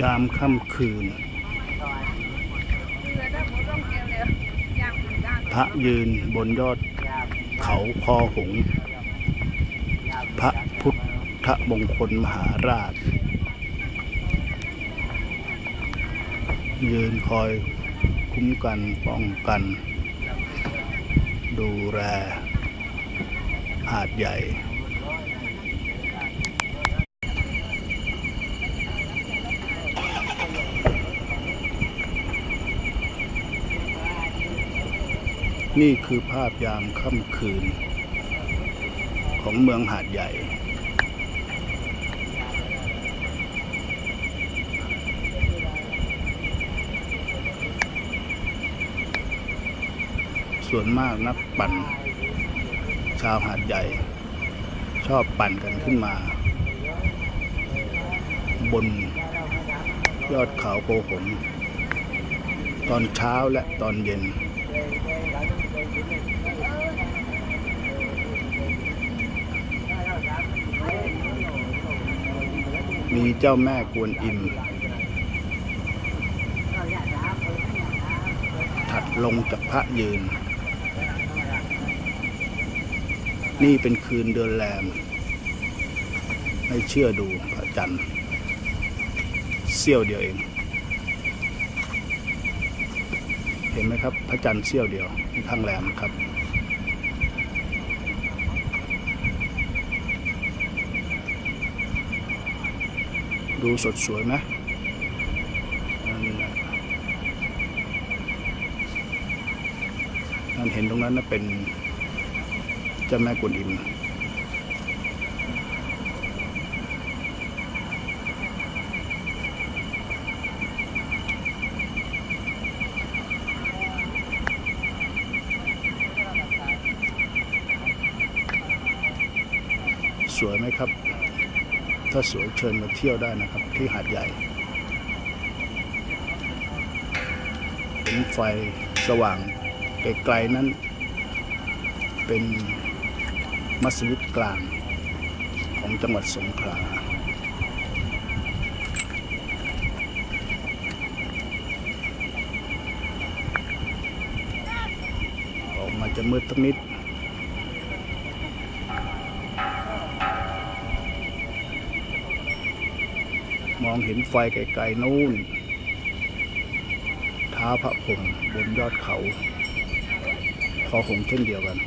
ยามค่ำคืน พระยืนบนยอดเขาคอหงส์พระพุทธมงคลมหาราช ยืนคอยคุ้มกันป้องกัน ดูแลหาดใหญ่ นี่คือภาพยามค่ำคืน ของเมืองหาดใหญ่ ส่วนมากนักปั่น ชาวหาดใหญ่ ชอบปั่นกันขึ้นมา บนยอดเขาโกหงตอนเช้าและตอนเย็น มีเจ้าแม่กวนอิม ถัดลงจากพระยืน นี่เป็นคืนเดือนแรมไม่เชื่อดูพระจันทร์เสี้ยวเดียวเอง เห็นไหมครับ พระจันทร์เสี้ยวเดียวข้างแรมครับดูสดสวยไหมนั่นนั่นเห็นตรงนั้นนะเป็น เจ้าแม่กวนอิมสวยไหมครับ ถ้าสวยเชิญมาเที่ยวได้นะครับ ที่หาดใหญ่เห็นไฟสว่างไกลๆนั้นเป็น มัสยิดกลางของจังหวัดสงขลาออกมาจะมืดสักนิดมองเห็นไฟไกลๆนู่นท้าพระพรมบนยอดเขา พอหงเช่นเดียวกัน